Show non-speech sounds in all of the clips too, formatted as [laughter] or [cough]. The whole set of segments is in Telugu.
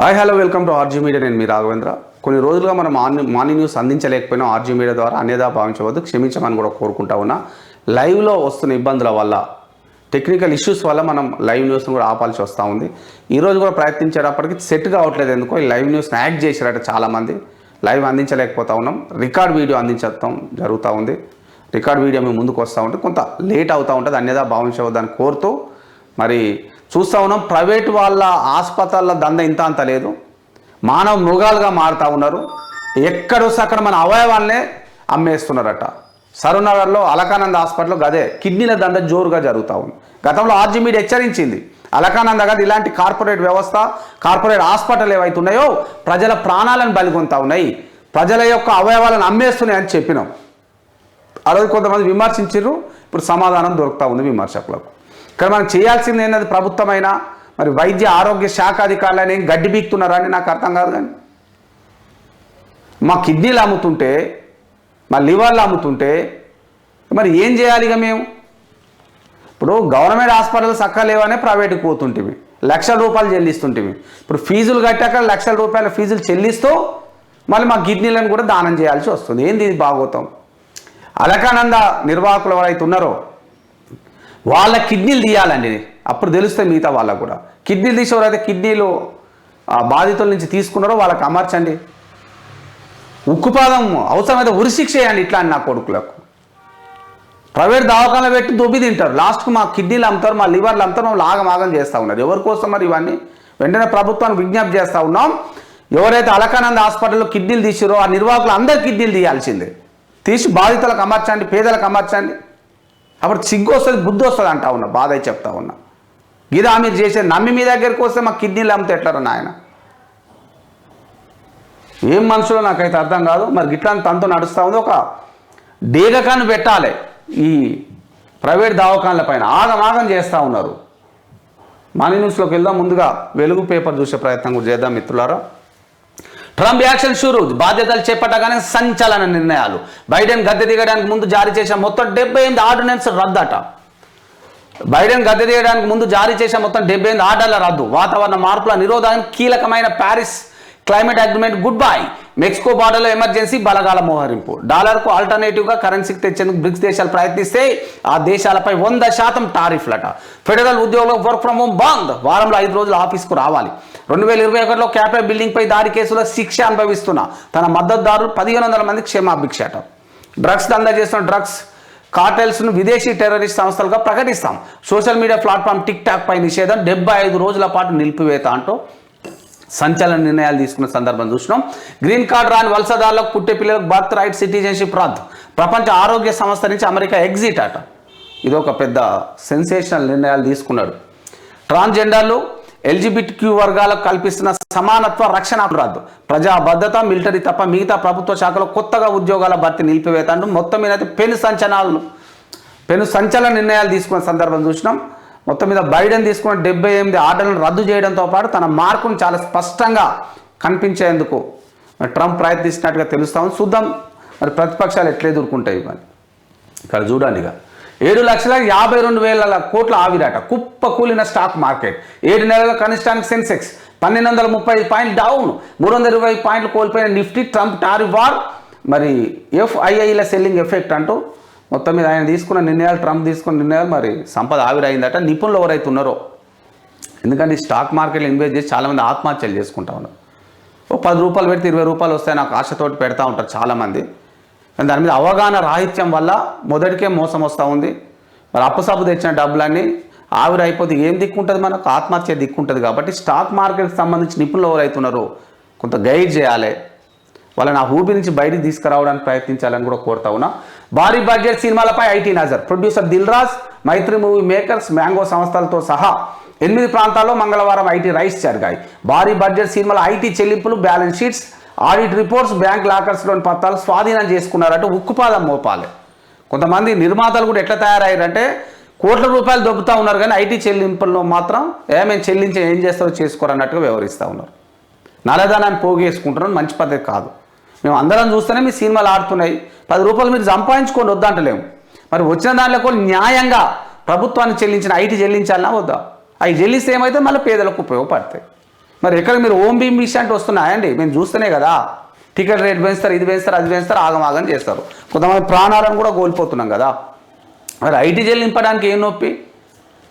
Hi hello welcome to RG media నేను మీ రాఘవేంద్ర. కొన్ని రోజులుగా మనం మార్నింగ్ మార్నింగ్ న్యూస్ అందించలేకపోయినా ఆర్జీ మీడియా ద్వారా అనేదా భావించవద్దు క్షమించమని కూడా కోరుకుంటా ఉన్నా. లైవ్లో వస్తున్న ఇబ్బందుల వల్ల టెక్నికల్ ఇష్యూస్ వల్ల మనం లైవ్ న్యూస్ని కూడా ఆపాల్సి వస్తూ ఉంది. ఈరోజు కూడా ప్రయత్నించేటప్పటికి సెట్ కావట్లేదు ఎందుకో ఈ లైవ్ న్యూస్ని యాక్ట్ చేశారట చాలామంది. లైవ్ అందించలేకపోతా ఉన్నాం. రికార్డ్ వీడియో అందించడం జరుగుతూ ఉంది. రికార్డ్ వీడియో మేము ముందుకు వస్తూ ఉంటే కొంత లేట్ అవుతూ ఉంటుంది అన్యదా భావించవద్దని కోరుతూ మరి చూస్తూ ఉన్నాం. ప్రైవేట్ వాళ్ళ ఆసుపత్రుల దంద ఇంత అంత లేదు. మానవ మృగాలుగా మారుతూ ఉన్నారు. ఎక్కడొస్తే అక్కడ మన అవయవాలనే అమ్మేస్తున్నారట. సరూనగర్లో అలకానంద హాస్పిటల్లో గదే కిడ్నీల దంద జోరుగా జరుగుతూ ఉంది. గతంలో ఆర్జీ మీడియా హెచ్చరించింది. అలకానంద గది ఇలాంటి కార్పొరేట్ వ్యవస్థ కార్పొరేట్ హాస్పిటల్ ఏవైతే ఉన్నాయో ప్రజల ప్రాణాలను బలిగొంతా ఉన్నాయి. ప్రజల యొక్క అవయవాలను అమ్మేస్తున్నాయి అని చెప్పినాం. ఆ రోజు కొంతమంది విమర్శించారు ఇప్పుడు సమాధానం దొరుకుతూ ఉంది విమర్శకులకు. కానీ మనం చేయాల్సింది ఏంటంటే ప్రభుత్వమైనా? మరి వైద్య ఆరోగ్య శాఖ అధికారులని గడ్డి బీక్తున్నారా అని నాకు అర్థం కాదు కానీ. మా కిడ్నీలు అమ్ముతుంటే మా లివర్లు అమ్ముతుంటే మరి ఏం చేయాలి ఇక మేము? ఇప్పుడు గవర్నమెంట్ హాస్పిటల్ చక్కగా లేవనే ప్రైవేట్కి పోతుంటివి లక్షల రూపాయలు చెల్లిస్తుంటివి ఇప్పుడు ఫీజులు కట్టాక లక్షల రూపాయల ఫీజులు చెల్లిస్తూ మళ్ళీ మా కిడ్నీలను కూడా దానం చేయాల్సి వస్తుంది. ఏంది ఇది బాగోతాం అలకానంద నిర్వాహకులు ఎవరైతే ఉన్నారో వాళ్ళ కిడ్నీలు తీయాలండి. అప్పుడు తెలుస్తాయి మిగతా వాళ్ళకు కూడా. కిడ్నీలు తీసేవారైతే కిడ్నీలు ఆ, బాధితుల నుంచి తీసుకున్నారో వాళ్ళకి అమర్చండి. ఉక్కుపాదం అవసరమైతే ఉరిశిక్ష చేయండి ఇట్లా అని నా కొడుకులకు. ప్రైవేట్ దవాఖాన పెట్టి దొబ్బి తింటారు. లాస్ట్కి మా కిడ్నీలు అమ్ముతారు మా లివర్లు అమ్ముతారు వాళ్ళు ఆగమాగం చేస్తూ ఉన్నారు. ఎవరి కోసం మరి ఇవన్నీ? వెంటనే ప్రభుత్వానికి విజ్ఞప్తి చేస్తూ ఉన్నాం. ఎవరైతే అలకానంద హాస్పిటల్లో కిడ్నీలు తీసిరో ఆ నిర్వాహకులు అందరు కిడ్నీలు తీయాల్సిందే. తీసి బాధితులకు అమర్చండి పేదలకు అమర్చండి. అప్పుడు సిగ్గు వస్తుంది బుద్ధి వస్తుంది అంటా ఉన్నా బాధ చెప్తా ఉన్నా. గిదా మీరు చేసే నమ్మి మీ దగ్గరికి వస్తే మా కిడ్నీలు అమ్మితే ఎట్లరా నాయన? ఏం మనసులో నాకైతే అర్థం కాదు మరి గిట్లా తనతో నడుస్తూ ఉంది. ఒక డేగకాన్ని పెట్టాలి. ఈ ప్రైవేట్ దవాఖాన్ల పైన ఆగమాగం చేస్తూ ఉన్నారు. మనీ న్యూస్లోకి వెళ్దాం ముందుగా వెలుగు పేపర్ చూసే ప్రయత్నం కూడా చేద్దాం మిత్రులారా. ట్రంప్ యాక్షన్ షూరు. బాధ్యతలు చేపట్టగానే సంచలన నిర్ణయాలు. బైడెన్ గద్దె దిగడానికి ముందు జారీ చేసిన మొత్తం డెబ్బై ఎనిమిది ఆర్డినెన్స్ రద్దట. బైడెన్ గద్దె దిగడానికి ముందు జారీ చేసిన మొత్తం డెబ్బై ఎనిమిది ఆర్డర్ల రద్దు. వాతావరణ మార్పుల నిరోధానికి కీలకమైన Paris climate agreement goodbye Mexico బార్డర్లో ఎమర్జెన్సీ బలగాల మోహరింపు. డాలర్కు ఆల్టర్నేటివ్గా కరెన్సీకి తెచ్చేందుకు బ్రిక్స్ దేశాలు ప్రయత్నిస్తే ఆ దేశాలపై వంద శాతం టారిఫ్లట. ఫెడరల్ ఉద్యోగులకు వర్క్ ఫ్రమ్ హోమ్ బంద్ వారంలో ఐదు రోజులు ఆఫీస్కు రావాలి. రెండు వేల ఇరవై ఒకటిలో క్యాపిటల్ బిల్డింగ్పై దాడి కేసులో శిక్ష అనుభవిస్తున్న తన మద్దతుదారులు పదిహేను వందల మంది క్షమాభిక్షట. డ్రగ్స్ దందా చేస్తున్న డ్రగ్స్ కార్టెల్స్ను విదేశీ టెర్రరిస్ట్ సంస్థలుగా ప్రకటిస్తాం. Social media platform TikTok పై నిషేధం డెబ్బై ఐదు రోజుల పాటు నిలిపివేత అంటూ సంచలన నిర్ణయాలు తీసుకున్న సందర్భం చూసినాం. గ్రీన్ కార్డ్ రాని వలసదారులకు పుట్టే పిల్లలకు బర్త్ రైట్ సిటిజన్షిప్ రద్దు. ప్రపంచ ఆరోగ్య సంస్థ నుంచి అమెరికా ఎగ్జిట్ అట. ఇది ఒక పెద్ద సెన్సేషనల్ నిర్ణయాలు తీసుకున్నాడు. ట్రాన్స్జెండర్లు ఎల్జిబిట్ క్యూ వర్గాలకు కల్పిస్తున్న సమానత్వ రక్షణ రద్దు. ప్రజా భద్రత మిలిటరీ తప్ప మిగతా ప్రభుత్వ శాఖలో కొత్తగా ఉద్యోగాల భర్తీ నిలిపివేత అంటూ మొత్తం మీద అయితే పెను సంచలనాలు. పెను సంచలన నిర్ణయాలు తీసుకున్న సందర్భం చూసినాం. మొత్తం మీద బైడెన్ తీసుకున్న డెబ్బై ఎనిమిది ఆర్డర్లను రద్దు చేయడంతో పాటు తన మార్కును చాలా స్పష్టంగా కనిపించేందుకు ట్రంప్ ప్రయత్నిస్తున్నట్టుగా తెలుస్తామని చూద్దాం మరి ప్రతిపక్షాలు ఎట్లా ఎదుర్కొంటాయి మరి ఇక్కడ చూడండి ఇక. ఏడు లక్షల యాభై రెండు వేల కోట్ల ఆవిరాట కుప్ప కూలిన స్టాక్ మార్కెట్. ఏడు నెలల కనిష్టానికి సెన్సెక్స్. పన్నెండు వందల ముప్పై పాయింట్ డౌన్. మూడు వందల ఇరవై పాయింట్లు కోల్పోయిన నిఫ్టీ ట్రంప్ టారిఫ్ వార్. మరి ఎఫ్ఐఐల సెల్లింగ్ ఎఫెక్ట్ అంటూ మొత్తం మీద ఆయన తీసుకున్న నిర్ణయాలు ట్రంప్ తీసుకున్న నిర్ణయాలు మరి సంపద ఆవిరైందట. నిపుణులు ఎవరైతే ఉన్నారో ఎందుకంటే ఈ స్టాక్ మార్కెట్లో ఇన్వెస్ట్ చేసి చాలామంది ఆత్మహత్యలు చేసుకుంటా ఉన్నారు. ఓ పది రూపాయలు పెడితే ఇరవై రూపాయలు వస్తాయి నాకు ఆశతోటి పెడతా ఉంటారు చాలామంది. కానీ దాని మీద అవగాహన రాహిత్యం వల్ల మొదటికే మోసం వస్తూ ఉంది. మరి అప్పుసప్పు తెచ్చిన డబ్బులన్నీ ఆవిరి అయిపోతే ఏం దిక్కుంటుంది మనకు? ఆత్మహత్య దిక్కుంటుంది కాబట్టి స్టాక్ మార్కెట్కి సంబంధించి నిపుణులు ఎవరైతున్నారో కొంత గైడ్ చేయాలి. వాళ్ళని ఆ ఊబి నుంచి బయటికి తీసుకురావడానికి ప్రయత్నించాలని కూడా కోరుతా ఉన్నా. భారీ బడ్జెట్ సినిమాలపై IT Nazar. Producer Dil Raju Mythri movie makers Mango సంస్థలతో సహా ఎనిమిది ప్రాంతాల్లో మంగళవారం ఐటీ రైస్ జరిగాయి. భారీ బడ్జెట్ సినిమాల ఐటీ చెల్లింపులు balance sheets audit reports bank లాకర్స్లోని పత్రాలు స్వాధీనం చేసుకున్నారంటే ఉక్కుపాదం మోపాలి. కొంతమంది నిర్మాతలు కూడా ఎట్లా తయారయ్యారంటే కోట్ల రూపాయలు దొబ్బుతూ ఉన్నారు కానీ ఐటీ చెల్లింపుల్లో మాత్రం ఏమేమి చెల్లించి ఏం చేస్తారో చేసుకోరన్నట్టుగా వ్యవహరిస్తూ ఉన్నారు. నల్లధనాన్ని పోగేసుకుంటున్నాం మంచి పద్ధతి కాదు. మేము అందరం చూస్తేనే మీ సినిమాలు ఆడుతున్నాయి. పది రూపాయలు మీరు సంపాదించుకోండి వద్దంటలేము. మరి వచ్చిన దాంట్లో కూడా న్యాయంగా ప్రభుత్వానికి చెల్లించిన ఐటీ చెల్లించాలన్నా వద్దా? అవి చెల్లిస్తే ఏమైతే మళ్ళీ పేదలకు ఉపయోగపడతాయి. మరి ఎక్కడ మీరు ఓం భీమ్ మిషన్ అంటే వస్తున్నాయండి? మేము చూస్తేనే కదా. టికెట్ రేట్ పెంచుతారు ఇది పెంచుతారు అది పెంచుతారు ఆగమాగం చేస్తారు. కొంతమంది ప్రాణాలను కూడా కోల్పోతున్నాం కదా. మరి ఐటీ జైలు నింపడానికి ఏం నొప్పి?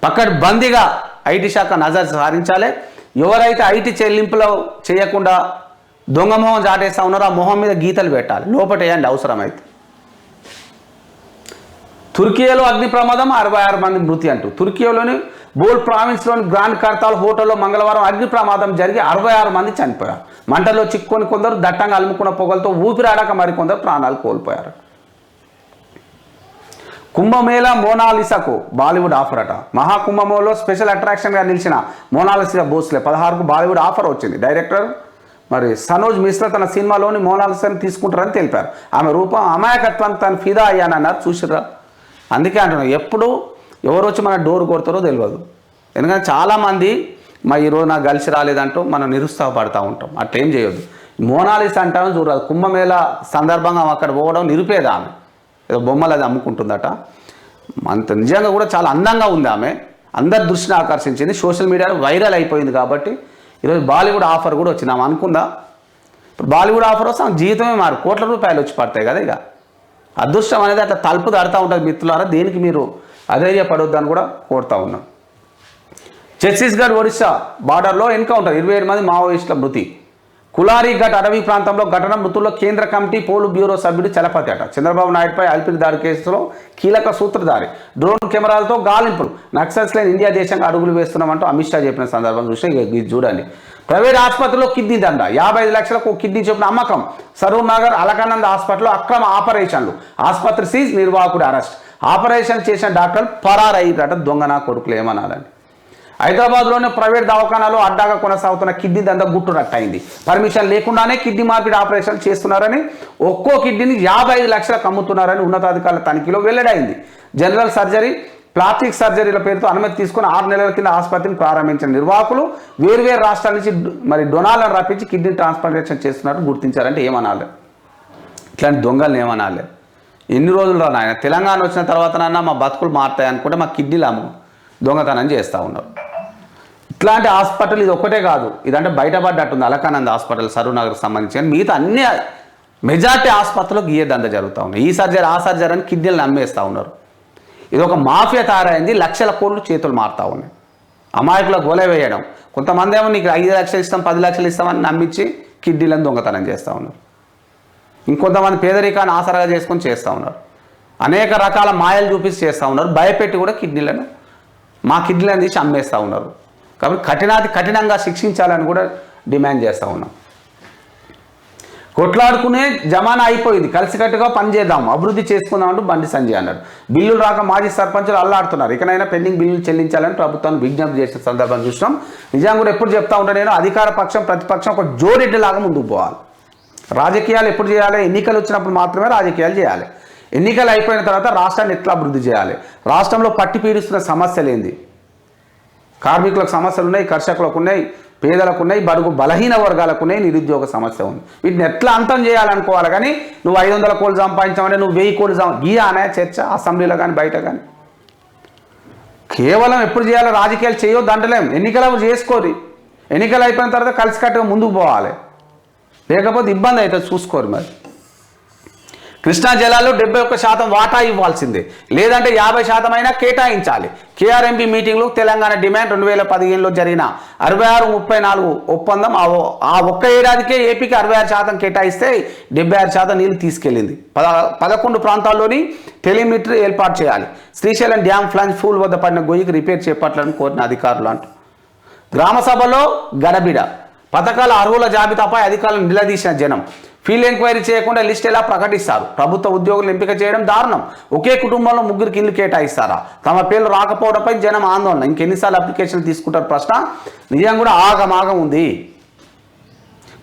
పక్కడ బందీగా ఐటీ శాఖ నజర్ సారించాలి. ఎవరైతే ఐటీ చెల్లింపులో చేయకుండా దొంగ మొహం చాటేస్తా ఉన్నారు ఆ మొహం మీద గీతలు పెట్టాలి. లోపటేయండి అవసరమైతే. తుర్కియాలో అగ్ని ప్రమాదం అరవై ఆరు మంది మృతి అంటూ. తుర్కియాలోని బోల్ ప్రావిన్స్లోని గ్రాండ్ కర్తాల్ హోటల్లో మంగళవారం అగ్ని ప్రమాదం జరిగి అరవై ఆరు మంది చనిపోయారు. మంటల్లో చిక్కుకొని కొందరు దట్టంగా అలుముకున్న పొగలతో ఊపిరాడక మరికొందరు ప్రాణాలు కోల్పోయారు. కుంభమేళ మోనాలిసాకు బాలీవుడ్ ఆఫర్ అట. మహాకుంభమేళలో స్పెషల్ అట్రాక్షన్గా నిలిచిన మోనాలిసా భోస్లే పదహారుకు బాలీవుడ్ ఆఫర్ వచ్చింది. డైరెక్టర్ మరి సనోజ్ మిశ్రా తన సినిమాలోని మోనాలిసాని తీసుకుంటారని తెలిపారు. ఆమె రూపం అమాయకత్వాన్ని తను ఫిదా అయ్యానన్నారు చూసిరా అందుకే అంటున్నాను ఎప్పుడు ఎవరు వచ్చి మన డోర్ కొడతారో తెలియదు. ఎందుకంటే చాలామంది మా ఈరోజు నాకు కలిసి రాలేదంటూ మనం నిరుత్సాహపడతా ఉంటాం. అట్లేం చేయొద్దు. మోనాలిసా అంటామని చూడదు కుంభమేళ సందర్భంగా అక్కడ పోవడం నిరుపేద ఆమె. ఏదో బొమ్మలు అది అమ్ముకుంటుందట. అంత నిజంగా కూడా చాలా అందంగా ఉంది ఆమె. అందరి దృష్టిని ఆకర్షించింది. సోషల్ మీడియాలో వైరల్ అయిపోయింది కాబట్టి ఈరోజు బాలీవుడ్ ఆఫర్ కూడా వచ్చింది. ఆమె అనుకుందా? ఇప్పుడు బాలీవుడ్ ఆఫర్ వస్తే ఆమె జీవితమే మారు. కోట్ల రూపాయలు వచ్చి పడతాయి కదా ఇక. అదృష్టం అనేది అట్లా తలుపు దాడుతూ ఉంటుంది మిత్రులారా. దేనికి మీరు అధైర్యపడొద్దని కూడా కోరుతా ఉన్నాం. ఛత్తీస్గఢ్ ఒడిశా బార్డర్లో ఎన్కౌంటర్ ఇరవై ఏడు మంది మావోయిస్టుల మృతి. కులారీఘట్ అటవీ ప్రాంతంలో ఘటన మృతుల్లో కేంద్ర కమిటీ పోలు బ్యూరో సభ్యుడు చలపతి అట. చంద్రబాబు నాయుడుపై అల్పిరి దాడి కేసులో కీలక సూత్రధారి. డ్రోన్ కెమెరాలతో గాలింపులు. నక్సల్స్ లేని ఇండియా దేశంగా అడుగులు వేస్తున్నామంటూ అమిత్ షా చెప్పిన సందర్భం చూస్తే ఇది చూడండి. ప్రైవేట్ ఆసుపత్రిలో కిడ్నీ దండ. యాభై ఐదు లక్షలకు కిడ్నీ చెప్పిన అమ్మకం. సరూర్ నగర్ అలకానంద్ హాస్పిటల్లో అక్రమ ఆపరేషన్లు. ఆసుపత్రి సీజ్ నిర్వాహకుడు అరెస్ట్. ఆపరేషన్ చేసిన డాక్టర్ పరారయ్యారట దొంగన కొడుకులు ఏమనాలని హైదరాబాద్లోని ప్రైవేట్ దవాఖానాలో అడ్డాగా కొనసాగుతున్న కిడ్నీ దంద గుట్టురట్టయింది పర్మిషన్ లేకుండానే కిడ్నీ మార్పిడి ఆపరేషన్ చేస్తున్నారని ఒక్కో కిడ్నీని యాభై ఐదు లక్షలకు అమ్ముతున్నారని ఉన్నతాధికారుల తనిఖీలో వెల్లడైంది. జనరల్ సర్జరీ ప్లాస్టిక్ సర్జరీల పేరుతో అనుమతి తీసుకుని ఆరు నెలల కింద ఆసుపత్రిని ప్రారంభించిన నిర్వాహకులు వేర్వేరు రాష్ట్రాల నుంచి మరి డొనాలను రప్పించి కిడ్నీ ట్రాన్స్ప్లాంటేషన్ చేస్తున్నట్టు గుర్తించారంటే ఏమనాలి? ఇట్లాంటి దొంగలను ఏమనాలి? ఎన్ని రోజులు రా నాయన? తెలంగాణ వచ్చిన తర్వాతనన్నా మా బతుకులు మారుతాయి అనుకుంటే మా కిడ్నీలు అమ్ము. దొంగతనం చేస్తూ ఉన్నారు. ఇట్లాంటి హాస్పిటల్ ఇది ఒక్కటే కాదు. ఇదంటే బయటపడ్డట్టుంది అలకానంద హాస్పిటల్ సరూనగర్కి సంబంధించి. కానీ మిగతా అన్ని మెజార్టీ ఆసుపత్రిలో గీయ దంద జరుగుతూ ఉన్నాయి ఈ సర్జరీ ఆ సర్జరీ అని కిడ్నీలు నమ్మేస్తూ ఉన్నారు. ఇది ఒక మాఫియా తయారైంది లక్షల కోట్లు చేతులు మారుతూ ఉన్నాయి. అమాయకులకు గొల వేయడం. కొంతమంది ఏమో నీకు ఐదు లక్షలు ఇస్తాం పది లక్షలు ఇస్తామని నమ్మించి కిడ్నీలను దొంగతనం చేస్తూ ఉన్నారు. ఇంకొంతమంది పేదరికాన్ని ఆసరాగా చేసుకొని చేస్తూ ఉన్నారు. అనేక రకాల మాయలు చూపించి చేస్తూ ఉన్నారు. భయపెట్టి కూడా కిడ్నీలను మా కిడ్నీలను తీసి అమ్మేస్తూ ఉన్నారు. కాబట్టి కఠినాతి కఠినంగా శిక్షించాలని కూడా డిమాండ్ చేస్తూ ఉన్నాం. కొట్లాడుకునే జమానా అయిపోయింది. కలిసికట్టుగా పనిచేద్దాం అభివృద్ధి చేసుకుందాం అంటూ బండి సంజయ్ అన్నాడు. బిల్లులు రాక మాజీ సర్పంచులు అల్లాడుతున్నారు. ఇకనైనా పెండింగ్ బిల్లులు చెల్లించాలని ప్రభుత్వాన్ని విజ్ఞప్తి చేసిన సందర్భం చూసినాం. నిజంగా కూడా ఎప్పుడు చెప్తా ఉంటా నేను అధికార పక్షం ప్రతిపక్షం ఒక జోరెడ్డిలాగా ముందుకు పోవాలి. రాజకీయాలు ఎప్పుడు చేయాలి? ఎన్నికలు వచ్చినప్పుడు మాత్రమే రాజకీయాలు చేయాలి. ఎన్నికలు అయిపోయిన తర్వాత రాష్ట్రాన్ని ఎట్లా అభివృద్ధి చేయాలి? రాష్ట్రంలో పట్టి పీడిస్తున్న సమస్యలు ఏంది? కార్మికులకు సమస్యలు ఉన్నాయి కర్షకులకు ఉన్నాయి పేదలకు ఉన్నాయి బడుగు బలహీన వర్గాలకు ఉన్నాయి నిరుద్యోగ సమస్య ఉంది. వీటిని ఎట్లా అంతం చేయాలనుకోవాలి కానీ నువ్వు ఐదు వందల కోళ్ళు సంపాదించావంటే నువ్వు వెయ్యి కోళ్ళు సం గీయ అనే చర్చ అసెంబ్లీలో కానీ బయట కానీ. కేవలం ఎప్పుడు చేయాలో రాజకీయాలు చేయొద్దు అంటలేం. ఎన్నికలు చేసుకోరు. ఎన్నికలు అయిపోయిన తర్వాత కలిసికట్టుగా ముందుకు పోవాలి. లేకపోతే ఇబ్బంది అవుతుంది చూసుకోరు మరి. కృష్ణా జలాల్లో డెబ్బై ఒక్క శాతం వాటా ఇవ్వాల్సిందే. లేదంటే యాభై శాతం అయినా కేటాయించాలి. కేఆర్ఎంపీ మీటింగ్లో తెలంగాణ డిమాండ్ రెండు వేల పదిహేనులో జరిగిన అరవై ఆరు ముప్పై నాలుగు ఒప్పందం ఆ ఒక్క ఏడాదికే ఏపీకి అరవై ఆరు శాతం కేటాయిస్తే డెబ్బై ఆరు శాతం నీళ్ళు తీసుకెళ్ళింది. పద పదకొండు ప్రాంతాల్లోని టెలిమీటర్ ఏర్పాటు చేయాలి. శ్రీశైలం డ్యామ్ ఫ్లాంజ్ ఫూల్ వద్ద పడిన గొయ్యికి రిపేర్ చేపట్టాలని కోరిన అధికారులు అంటూ. గ్రామ సభలో గడబిడ. పథకాల అర్హుల జాబితాపై అధికారులను నిలదీసిన జనం. ఫీల్డ్ ఎంక్వైరీ చేయకుండా లిస్ట్ ఎలా ప్రకటిస్తారు? ప్రభుత్వ ఉద్యోగులు ఎంపిక చేయడం దారుణం. ఒకే కుటుంబంలో ముగ్గురికి ఇల్లు కేటాయిస్తారా? తమ పేర్లు రాకపోవడంపై జనం ఆందోళన. ఇంకెన్నిసార్లు అప్లికేషన్ తీసుకుంటారు ప్రశ్న? నిజం కూడా ఆగమాగం ఉంది.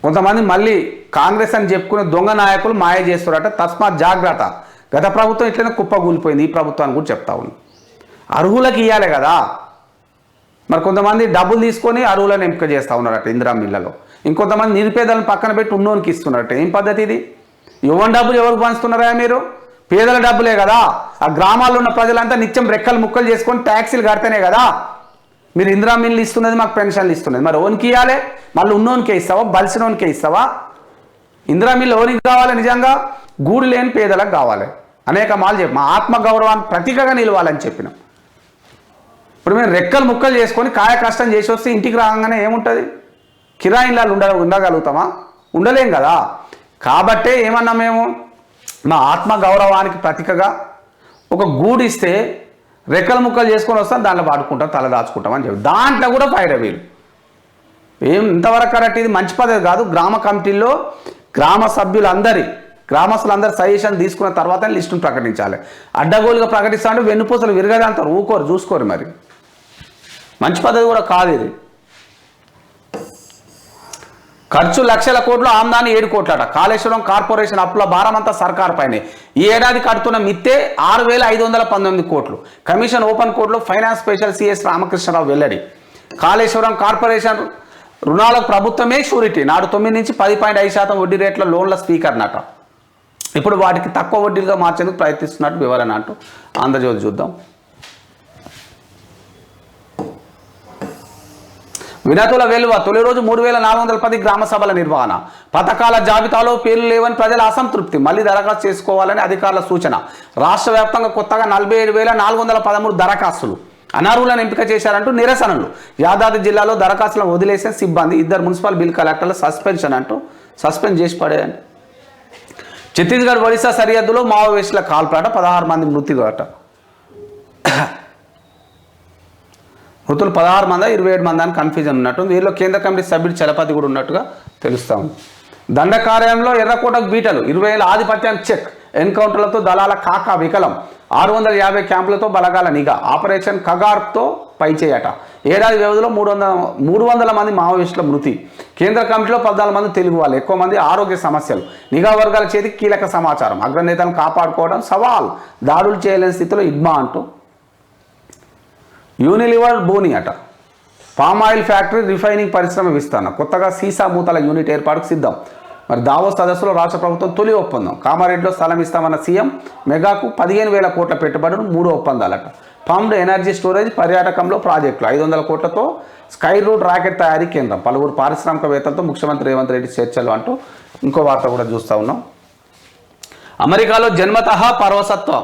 కొంతమంది మళ్ళీ కాంగ్రెస్ అని చెప్పుకునే దొంగ నాయకులు మాయ చేస్తారట. తస్మాత్ జాగ్రత్త. గత ప్రభుత్వం ఇట్లనే కుప్పగూలిపోయింది ఈ ప్రభుత్వాన్ని కూడా చెప్తా ఉన్నాం. అర్హులకు ఇవ్వాలి కదా. మరి కొంతమంది డబ్బులు తీసుకొని అరువులను ఎంపిక చేస్తూ ఉన్నారట ఇందిరా మిల్లలో. ఇంకొంతమంది నిరుపేదలను పక్కన పెట్టి ఉన్నోనికి ఇస్తున్నట్టు ఏం పద్ధతి ఇది? యువన్ డబ్బులు ఎవరికి పంచుతున్నారా మీరు? పేదల డబ్బులే కదా. ఆ గ్రామాల్లో ఉన్న ప్రజలంతా నిత్యం రెక్కలు ముక్కలు చేసుకొని ట్యాక్సీలు కడితేనే కదా. మీరు ఇందిరా మిల్లు ఇస్తున్నది మాకు పెన్షన్లు ఇస్తున్నది. మరి ఓనికి ఇవ్వాలి మళ్ళీ ఉన్నోనికే ఇస్తావా? బలిసినోనికే ఇస్తావా? ఇందిరా మిల్లు ఓనికి కావాలి నిజంగా? గూడు లేని పేదలకు కావాలి. అనేక మాలు చెప్పి మా ఆత్మగౌరవాన్ని ప్రతీకగా నిలవాలని చెప్పినాం. ఇప్పుడు మేము రెక్కలు ముక్కలు చేసుకొని కాయ కష్టం చేసి వస్తే ఇంటికి రాగానే ఏముంటుంది? కిరాయిలాలు ఉండ ఉండగలుగుతామా? ఉండలేం కదా. కాబట్టే ఏమన్నా మేము? మా ఆత్మ గౌరవానికి ప్రతీకగా ఒక గూడు ఇస్తే రెక్కలు ముక్కలు చేసుకొని వస్తాం దాంట్లో పాడుకుంటాం తల దాచుకుంటాం అని చెప్పి. దాంట్లో కూడా ఫైర్ వీలు. ఏం ఇంతవరకు కరెక్ట్? ఇది మంచి పద్ధతి కాదు. గ్రామ కమిటీల్లో గ్రామ సభ్యులందరి గ్రామస్తులందరి సజెషన్ తీసుకున్న తర్వాత లిస్టును ప్రకటించాలి. అడ్డగోలుగా ప్రకటిస్తా అంటే వెన్నుపూసలు విరగదంటారు. ఊకోరు చూసుకోరు మరి. మంచి పద్ధతి కూడా కాదు ఇది. ఖర్చు లక్షల కోట్లు ఆమ్దాని ఏడు కోట్లట. కాళేశ్వరం కార్పొరేషన్ అప్పుల భారమంతా సర్కార్ పైనే. ఈ ఏడాది కడుతున్న మిత్తే ఆరు వేల ఐదు వందల పంతొమ్మిది కోట్లు. కమిషన్ ఓపెన్ కోర్టులో ఫైనాన్స్ స్పెషల్ సిఎస్ రామకృష్ణరావు వెల్లడి. కాళేశ్వరం కార్పొరేషన్ రుణాలకు ప్రభుత్వమే షూరిటీ. నాడు తొమ్మిది నుంచి పది పాయింట్ ఐదు శాతం వడ్డీ రేట్ల లోన్ల స్పీకర్ నట ఇప్పుడు వాటికి తక్కువ వడ్డీలుగా మార్చేందుకు ప్రయత్నిస్తున్నట్టు వివరణ అంటూ ఆంధ్రజ్యోతి చూద్దాం. వినతుల వెలువ తొలి రోజు మూడు వేల నాలుగు వందల పది గ్రామ సభల నిర్వహణ. పథకాల జాబితాలో పేర్లు లేవని ప్రజల అసంతృప్తి. మళ్ళీ దరఖాస్తు చేసుకోవాలని అధికారుల సూచన. రాష్ట్ర వ్యాప్తంగా కొత్తగా నలభై ఏడు వేల నాలుగు వందల పదమూడు దరఖాస్తులు. అనర్హులను ఎంపిక చేశారంటూ నిరసనలు. యాదాద్రి జిల్లాలో దరఖాస్తులను వదిలేసిన సిబ్బంది ఇద్దరు మున్సిపల్ బిల్ కలెక్టర్లు సస్పెన్షన్ అంటూ సస్పెండ్ చేసి పడేయండి. ఛత్తీస్గఢ్ ఒడిశా సరిహద్దులో మావోయిస్టుల కాల్పులాట పదహారు మంది మృతి మృతులు పదహారు మంది ఇరవై ఏడు మంది అని కన్ఫ్యూజన్ ఉన్నట్టు వీరిలో కేంద్ర కమిటీ సభ్యుడు చలపతి కూడా ఉన్నట్టుగా తెలుస్తా ఉంది. దండ కార్యాలయంలో ఎర్రకోటకు బీటలు ఇరవై ఏళ్ళ ఆధిపత్యం చెక్ ఎన్కౌంటర్లతో దళాల కాకా వికలం ఆరు వందల యాభై క్యాంపులతో బలగాల నిఘా ఆపరేషన్ కగార్తో పైచేయట. ఏడాది వ్యవధిలో మూడు వందల మూడు వందల మంది మావోయిస్టుల మృతి. కేంద్ర కమిటీలో పద్నాలుగు మంది తెలుగు వాళ్ళు ఎక్కువ మంది ఆరోగ్య సమస్యలు. నిఘా వర్గాల చేతికి కీలక సమాచారం. అగ్రనేతలను కాపాడుకోవడం సవాల్. దాడులు చేయలేని స్థితిలో ఇగ్మా అంటూ యూనిలివర్ బోని అట. పామ్ ఆయిల్ ఫ్యాక్టరీ రిఫైనింగ్ పరిశ్రమ విస్తరణ. కొత్తగా సీసా మూతల యూనిట్ ఏర్పాటుకు సిద్ధం. మరి దావోస్ సదస్సులో రాష్ట్ర ప్రభుత్వం తొలి ఒప్పందం. కామారెడ్డిలో స్థలం ఇస్తామన్న సీఎం మెగాకు పదిహేను వేల కోట్ల పెట్టుబడులు మూడు ఒప్పందాలట. పంప్డ్ ఎనర్జీ స్టోరేజ్ పర్యాటకంలో ప్రాజెక్టులు ఐదు వందల కోట్లతో స్కై రూట్ రాకెట్ తయారీ కేంద్రం. పలువురు పారిశ్రామికవేత్తలతో ముఖ్యమంత్రి రేవంత్ రెడ్డి చర్చలు అంటూ ఇంకో వార్త కూడా చూస్తూ ఉన్నాం. అమెరికాలో జన్మతః పరవసత్వం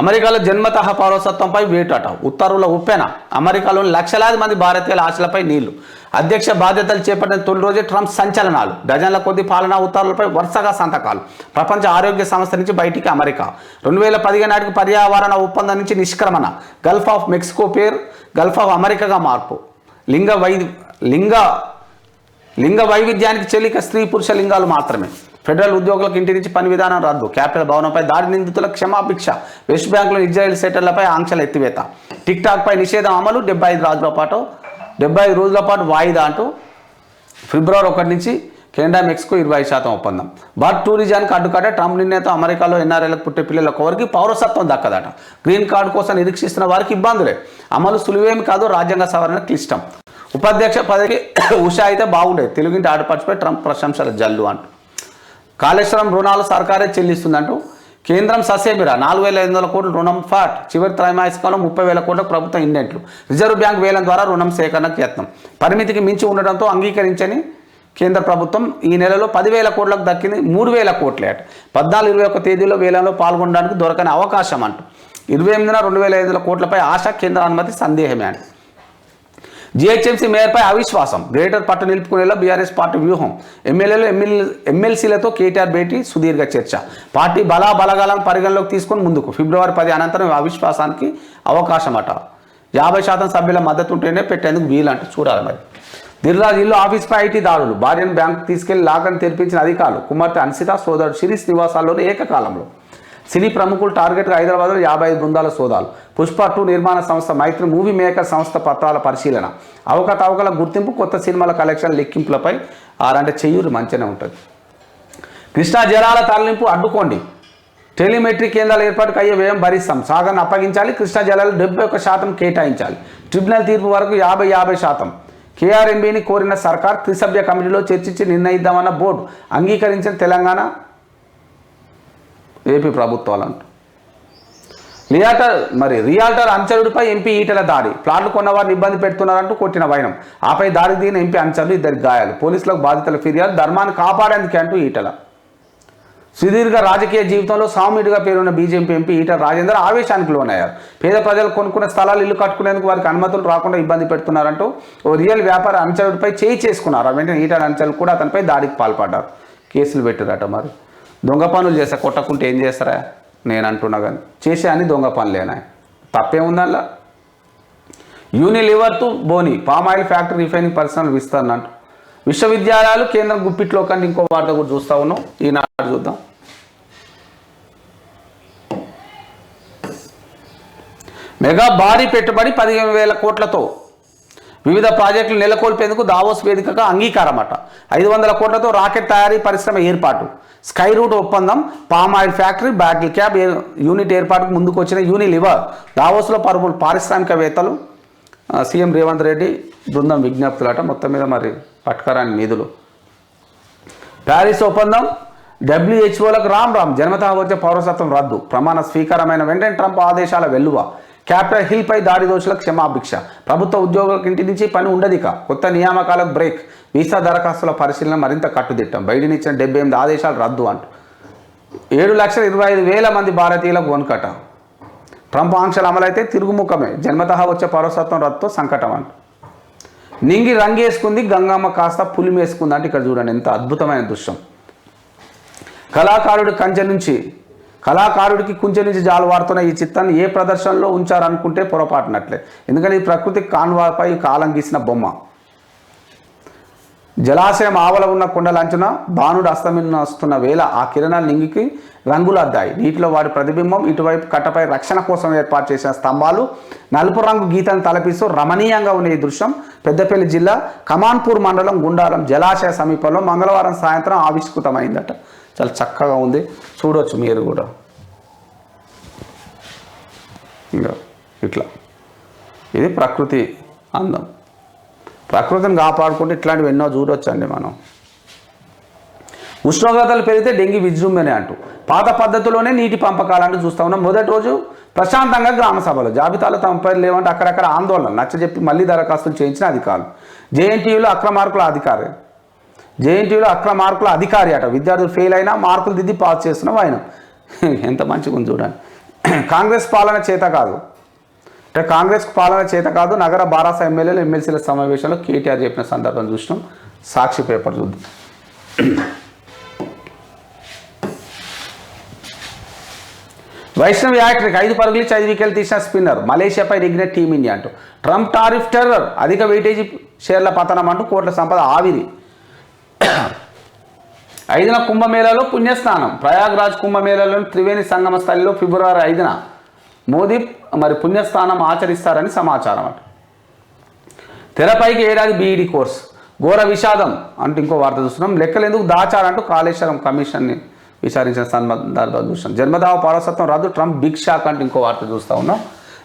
అమెరికాలో జన్మతః పౌరసత్వంపై వేటాట. ఉత్తర్వుల ఉప్పెన. అమెరికాలోని లక్షలాది మంది భారతీయుల ఆశలపై నీళ్ళు. అధ్యక్ష బాధ్యతలు చేపట్టిన తొలి రోజే ట్రంప్ సంచలనాలు. డజన్ల కొద్ది పాలనా ఉత్తర్వులపై వరుసగా సంతకాలు. ప్రపంచ ఆరోగ్య సంస్థ నుంచి బయటికి అమెరికా. రెండు వేల పదిహేను నాటికి పర్యావరణ ఒప్పందం నుంచి నిష్క్రమణ. గల్ఫ్ ఆఫ్ మెక్సికో పేరు గల్ఫ్ ఆఫ్ అమెరికాగా మార్పు. లింగ వై లింగ లింగ వైవిధ్యానికి చెలిక స్త్రీ పురుష లింగాలు మాత్రమే. ఫెడరల్ ఉద్యోగులకు ఇంటి నుంచి పని విధానం రద్దు. క్యాపిటల్ భవనంపై దాడి నిందితుల క్షమాభిక్ష. వెస్ట్ బ్యాంక్లో ఇజ్రాయెల్ సెటర్లపై ఆంక్షలు ఎత్తివేత టిక్ టాక్ పై నిషేధం అమలు డెబ్బై ఐదు రోజుల పాటు. డెబ్బై ఐదు రోజుల పాటు వాయిదా అంటూ ఫిబ్రవరి ఒకటి నుంచి కెనడా మెక్సికో ఇరవై శాతం ఒప్పందం. బర్డ్ టూరిజానికి అడ్డుకట్ట ట్రంప్ నిర్ణయంతో అమెరికాలో ఎన్ఆర్ఐలకు పుట్టే పిల్లల కోరికి పౌరసత్వం దక్కదట. గ్రీన్ కార్డు కోసం నిరీక్షిస్తున్న వారికి ఇబ్బందులే. అమలు సులువేమి కాదు రాజ్యాంగ సవరణ క్లిష్టం. ఉపాధ్యక్ష పదవికి ఉషా అయితే బాగుండేది. తెలుగింటి ఆడపడిచిపోయి ట్రంప్ ప్రశంసల జల్లు అంటూ. కాళేశ్వరం రుణాలు సర్కారే చెల్లిస్తుందంటూ కేంద్రం ససేమిర? నాలుగు వేల ఐదు వందల కోట్ల రుణం ఫాట్. చివరి త్రైమాసికంలో ముప్పై వేల కోట్ల ప్రభుత్వం ఇండెంట్లు. రిజర్వ్ బ్యాంక్ వేలం ద్వారా రుణం సేకరణకు యత్నం. పరిమితికి మించి ఉండడంతో అంగీకరించని కేంద్ర ప్రభుత్వం ఈ నెలలో పదివేల కోట్లకు దక్కింది మూడు వేల కోట్లే అట. పద్నాలుగు ఇరవై ఒక్క తేదీలో వేలంలో పాల్గొనడానికి దొరకని అవకాశం అంటూ. ఇరవై ఎనిమిదిన రెండు వేల ఐదు వందల కోట్లపై ఆశ కేంద్ర అనుమతి సందేహమే అంట. జీహెచ్ఎంసీ మేయర్పై అవిశ్వాసం. గ్రేటర్ పట్టు నిలుపుకునేలా బీఆర్ఎస్ పార్టీ వ్యూహం. ఎమ్మెల్యేలు ఎమ్మెల్యే ఎమ్మెల్సీలతో కేటీఆర్ భేటీ సుదీర్ఘ చర్చ. పార్టీ బలా బలగాలను పరిగణలోకి తీసుకొని ముందుకు. ఫిబ్రవరి పది అనంతరం అవిశ్వాసానికి అవకాశం అట యాభై శాతం సభ్యుల మద్దతు ఉంటేనే పెట్టేందుకు వీలంటూ. చూడాలి మరి. దిల్రాజ్ ఇల్లు ఆఫీస్పై ఐటీ దాడులు. భార్యను బ్యాంకు తీసుకెళ్ళి లాగని తెరిపించిన అధికారులు. కుమార్తె అన్సిత సోదరుడు శిరీష్ నివాసాల్లోనే ఏకకాలంలో. సినీ ప్రముఖులు టార్గెట్గా హైదరాబాద్లో యాభై ఐదు బృందాల సోదాలు. పుష్ప టూ నిర్మాణ సంస్థ మైత్రి మూవీ మేకర్ సంస్థ పత్రాల పరిశీలన. అవకతవకల గుర్తింపు కొత్త సినిమాల కలెక్షన్ లెక్కింపులపై ఆరంటే చెయ్యూరు మంచిగానే ఉంటుంది. కృష్ణా జలాల తరలింపు అడ్డుకోండి. టెలిమెట్రీ కేంద్రాల ఏర్పాటుకు అయ్యే వ్యయం భరిస్తాం. సాగర్ను అప్పగించాలి కృష్ణా జలాలు డెబ్బై ఒక్క శాతం కేటాయించాలి. ట్రిబ్యునల్ తీర్పు వరకు యాభై యాభై శాతం. కేఆర్ఎంబీని కోరిన సర్కార్ త్రిసభ్య కమిటీలో చర్చించి నిర్ణయిద్దామన్న బోర్డు అంగీకరించిన తెలంగాణ ఏపీ ప్రభుత్వాలంటూ. లియాటర్ మరి రియాల్టర్ అంచరుడిపై ఎంపీ ఈటల దాడి. ప్లాట్లు కొన్నవారిని ఇబ్బంది పెడుతున్నారంటూ కొట్టిన వైనం. ఆపై దాడి దిగిన ఎంపీ అంచరులు ఇద్దరికి గాయాలు. పోలీసులకు బాధితుల ఫిర్యాదు ధర్మాన్ని కాపాడేందుకే అంటూ ఈటల. సుదీర్ఘ రాజకీయ జీవితంలో సామ్యుడిగా పేరున్న బీజేపీ ఎంపీ ఈటల రాజేందర్ ఆవేశానికి లోనయ్యారు. పేద ప్రజలు కొనుక్కున్న స్థలాలు ఇల్లు కట్టుకునేందుకు వారికి అనుమతులు రాకుండా ఇబ్బంది పెడుతున్నారంటూ ఓ రియల్ వ్యాపార అంచరుడిపై చేయి చేసుకున్నారు. వెంటనే ఈటల అంచరులు కూడా అతనిపై దాడికి పాల్పడ్డారు. కేసులు పెట్టారట మరి. దొంగ పనులు చేస్తా కొట్టకుంటే ఏం చేస్తారా? నేను అంటున్నా కానీ చేసే అని దొంగ పనులేనా తప్పేముందల్లా? యూనిలివర్ టు బోని పామ్ ఆయిల్ ఫ్యాక్టరీ రిఫైనింగ్ పరిశ్రమలు విస్తరణ అంటూ. విశ్వవిద్యాలయాలు కేంద్రం గుప్పిట్లో కంటే ఇంకో వార్త కూడా చూస్తా ఉన్నాం. ఈనాడు చూద్దాం. మెగా భారీ పెట్టుబడి పదిహేను వేల కోట్లతో. వివిధ ప్రాజెక్టులు నెలకొల్పేందుకు దావోస్ వేదికగా అంగీకారం అట ఐదు వందల కోట్లతో రాకెట్ తయారీ పరిశ్రమ ఏర్పాటు. స్కై రూట్ ఒప్పందం palm oil factory bottle cap unit ఏర్పాటుకు ముందుకు వచ్చిన యూనిలివర్. దావోస్లో పరువులు పారిశ్రామికవేత్తలు సీఎం రేవంత్ రెడ్డి బృందం విజ్ఞప్తులట. మొత్తం మీద మరి పట్కరాని నిధులు ప్యారిస్ ఒప్పందం డబ్ల్యూహెచ్ఓలకు రామ్ రామ్ జన్మతా వచ్చే పౌరసత్వం రద్దు. ప్రమాణ స్వీకారమైన వెంటనే ట్రంప్ ఆదేశాల వెల్లువ. క్యాపిటల్ హిల్ పై దాడి దోషులకు క్షమాభిక్ష. ప్రభుత్వ ఉద్యోగులకు ఇంటి నుంచి పని ఉండదిక. కొత్త నియామకాలకు బ్రేక్. వీసా దరఖాస్తుల పరిశీలన మరింత కట్టుదిట్టం. బైడెన్ ఇచ్చిన డెబ్బై ఎనిమిది ఆదేశాలు రద్దు అంటూ. ఏడు లక్షల ఇరవై ఐదు వేల మంది భారతీయులకు వనుకట ట్రంప్ ఆంక్షలు అమలైతే తిరుగుముఖమే. జన్మతః వచ్చే పౌరసత్వం రద్దుతో సంకటం అంట. నింగి రంగేసుకుంది గంగమ్మ కాస్త పులిమేసుకుంది అంటే ఇక్కడ చూడండి ఎంత అద్భుతమైన దృశ్యం. కళాకారుడి కంచె నుంచి కళాకారుడికి కుంచె నుంచి జాలువారుతున్న ఈ చిత్రాన్ని ఏ ప్రదర్శనలో ఉంచారనుకుంటే పొరపాటునట్లే. ఎందుకంటే ఈ ప్రకృతి కాన్వాపై కాలం గీసిన బొమ్మ. జలాశయం ఆవల ఉన్న కొండలంచున బాణుడు అస్తమిస్తున్న వేళ ఆ కిరణాలు నింగికి రంగులు అద్దాయి నీటిలో వాడి ప్రతిబింబం ఇటువైపు కట్టపై రక్షణ కోసం ఏర్పాటు చేసిన స్తంభాలు నలుపు రంగు గీతను తలపిస్తూ రమణీయంగా ఉన్న ఈ దృశ్యం పెద్దపల్లి జిల్లా కమాన్పూర్ మండలం గుండారం జలాశయ సమీపంలో మంగళవారం సాయంత్రం ఆవిష్కృతమైందట. చాలా చక్కగా ఉంది. చూడొచ్చు మీరు కూడా. ఇంకా ఇట్లా. ఇది ప్రకృతి అందం. ప్రకృతిని కాపాడుకుంటే ఇట్లాంటివి ఎన్నో చూడొచ్చండి మనం. ఉష్ణోగ్రతలు పెరిగితే డెంగీ విజృంభణే అంటూ. పాత పద్ధతిలోనే నీటి పంపకాలంటూ చూస్తా ఉన్నాం. మొదటి రోజు ప్రశాంతంగా గ్రామ సభలు జాబితాలో తమ పేరు లేవంటే అక్కడక్కడ ఆందోళన నచ్చజెప్పి మళ్ళీ దరఖాస్తులు చేయించిన అధికారులు. జేఎన్టీయూలో అక్రమార్కుల అధికారి. జేఎన్టీయూలో అక్రమార్కుల అధికారి అట. విద్యార్థులు ఫెయిల్ అయినా మార్కులు దిద్ది పాస్ చేస్తున్నాం ఆయన [laughs] ఎంత మంచిగా ఉంది చూడండి. [clears throat] కాంగ్రెస్ పాలన చేత కాదు. అంటే కాంగ్రెస్ పాలన చేత కాదు నగర బారాస ఎమ్మెల్యేలు ఎమ్మెల్సీల సమావేశంలో కేటీఆర్ చెప్పిన సందర్భం చూసినాం. సాక్షి పేపర్ చూద్దాం. [clears throat] వైష్ణవి యాక్టర్కి ఐదు పరుగులు ఐదు వికెట్లు తీసిన స్పిన్నర్ మలేషియాపై నెగ్గిన టీమిండియా అంటూ. ట్రంప్ టారిఫ్ టెర్రర్ అధిక వెయిటేజీ షేర్ల పతనం అంటూ కోట్ల సంపద ఆవిరి. [clears throat] ఐదున కుంభమేళాలో పుణ్యస్నానం. ప్రయాగ్రాజ్ కుంభమేళాలోని త్రివేణి సంగమ స్థలిలో ఫిబ్రవరి ఐదున మోదీ మరి పుణ్యస్నానం ఆచరిస్తారని సమాచారం అంట. తెరపైకి ఏడాది బీఈడి కోర్స్. ఘోర విషాదం అంటూ ఇంకో వార్త చూస్తున్నాం. లెక్కలు ఎందుకు దాచారంటూ కాళేశ్వరం కమిషన్ని విచారించిన సందర్భాలు చూస్తున్నాం. జన్మదావ పౌరసత్వం రద్దు ట్రంప్ బిగ్ షాక్ అంటూ ఇంకో వార్త చూస్తా ఉన్నాం.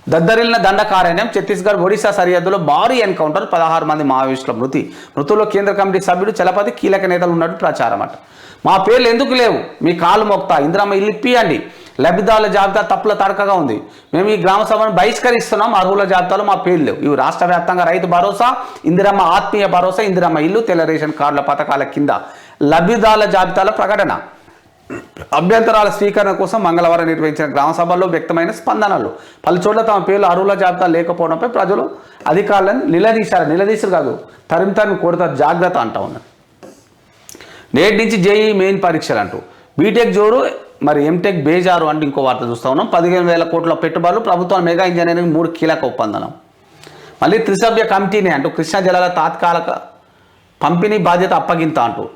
దద్దరిల్లిన దండకారణ్యం ఛత్తీస్గఢ్ ఒడిశా సరిహద్దులో భారీ ఎన్కౌంటర్ పదహారు మంది మావోయిస్టుల మృతి. మృతుల్లో కేంద్ర కమిటీ సభ్యుడు చలపతి కీలక నేతలు ఉన్నట్టు ప్రచారం అట మా పేర్లు ఎందుకు లేవు? మీ కాలు మోక్తా. ఇందిరమ్మ ఇల్లు ఇప్పియండి. లబ్ధిదారుల జాబితా తప్పుల తడకగా ఉంది. మేము ఈ గ్రామ సభను బహిష్కరిస్తున్నాం. అర్హుల జాబితాలో మా పేర్లు లేవు. ఇవి రాష్ట్ర వ్యాప్తంగా రైతు భరోసా ఇందిరమ్మ ఆత్మీయ భరోసా ఇందిరమ్మ ఇల్లు తెల్ల రేషన్ కార్డుల పథకాల కింద. లబ్ధిదారుల జాబితాల ప్రకటన. అభ్యంతరాల స్వీకరణ కోసం మంగళవారం నిర్వహించిన గ్రామ సభల్లో వ్యక్తమైన స్పందనలు. పలుచోట్ల తమ పేర్లు అర్హుల జాబితా లేకపోవడంపై ప్రజలు అధికారులను నిలదీశారు. నిలదీశారు కాదు తరిమితాన్ని తరిమి జాగ్రత్త అంటా ఉన్నారు. నేటి నుంచి జేఈ మెయిన్ పరీక్షలు అంటూ. బీటెక్ జోరు మరి ఎంటెక్ బేజారు అంటూ ఇంకో వార్త చూస్తా ఉన్నాం. పదిహేను వేల కోట్ల పెట్టుబడులు ప్రభుత్వం మెగా ఇంజనీరింగ్ మూడు కీలక ఒప్పందనం. మళ్ళీ త్రిసభ్య కమిటీనే అంటూ కృష్ణా జలాల తాత్కాలిక పంపిణీ బాధ్యత అప్పగింత అంటూ.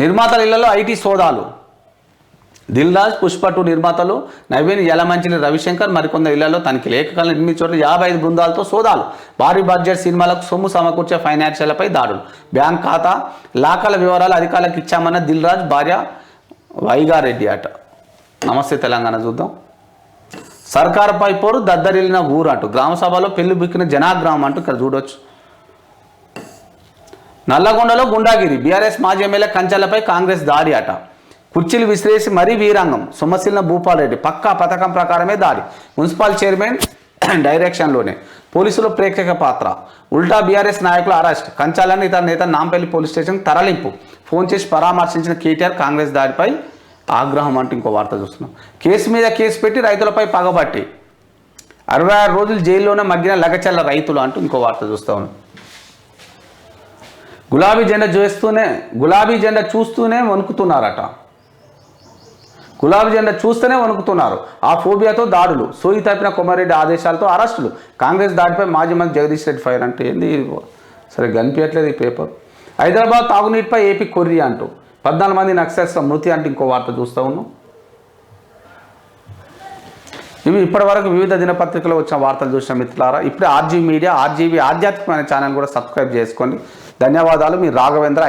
నిర్మాతల ఇళ్ళలో ఐటీ సోదాలు. దిల్ రాజ్ పుష్ప టూ నిర్మాతలు నవీన్ యలమంచిలి రవిశంకర్ మరికొందరు ఇళ్ళలో తనకి లేఖకాలను ఎనిమిది చోట్ల యాభై ఐదు బృందాలతో సోదాలు. భారీ బడ్జెట్ సినిమాలకు సొమ్ము సమకూర్చే ఫైనాన్షియల్పై దాడులు. బ్యాంక్ ఖాతా లాకల వివరాలు అధికారులకు ఇచ్చామన్న దిల్ రాజ్ భార్య వైగారెడ్డి అట. నమస్తే తెలంగాణ చూద్దాం. సర్కారుపై పోరు దద్దరిల్లిన ఊరు అంటూ గ్రామ సభలో పెళ్ళి బిక్కిన జనాగ్రామం అంటూ ఇక్కడ చూడొచ్చు. నల్లగొండలో గుండాగిరి బీఆర్ఎస్ మాజీ ఎమ్మెల్యే కంచెలపై కాంగ్రెస్ దాడి అట. కుర్చీలు విసిరేసి మరీ వీరంగం. సొమ్మసిల్న భూపాలరెడ్డి పక్కా పథకం ప్రకారమే దాడి మున్సిపల్ చైర్మన్ [clears throat] డైరెక్షన్లోనే. పోలీసులు ప్రేక్షక పాత్ర. ఉల్టా బీఆర్ఎస్ నాయకుల అరెస్ట్. కంచాలని ఇతర నేత నాంపల్లి పోలీస్ స్టేషన్ తరలింపు. ఫోన్ చేసి పరామర్శించిన కేటీఆర్ కాంగ్రెస్ దాడిపై ఆగ్రహం అంటూ ఇంకో వార్త చూస్తున్నాం. కేసు మీద కేసు పెట్టి రైతులపై పగబట్టి. అరవై ఆరు రోజులు జైల్లోనే మగ్గిన లగచల్ల రైతులు అంటూ ఇంకో వార్త చూస్తా ఉన్నాం. గులాబీ జెండా చూస్తూనే గులాబీ జెండా చూస్తూనే వణుకుతున్నారట. గులాబీ జెండా చూస్తేనే వణుకుతున్నారు. ఆ ఫోబియాతో దాడులు. సోయి తప్పిన కొమారెడ్డి ఆదేశాలతో అరెస్టులు. కాంగ్రెస్ దాడిపై మాజీ మంత్రి జగదీష్ రెడ్డి ఫైర్ అంటే ఏంది? సరే కనిపించట్లేదు ఈ పేపర్. హైదరాబాద్ తాగునీటిపై ఏపీ కొర్రి అంటూ. పద్నాలుగు మంది నక్సల్స్ మృతి అంటే ఇంకో వార్త చూస్తూ ఉన్నాం. ఇవి ఇప్పటివరకు వివిధ దినపత్రికలో వచ్చిన వార్తలు చూసిన మిత్రులారా ఇప్పుడే ఆర్జీ మీడియా ఆర్జీవీ ఆధ్యాత్మికమైన ఛానల్ కూడా సబ్స్క్రైబ్ చేసుకోండి. ధన్యవాదాలు. మీ రాఘవేంద్ర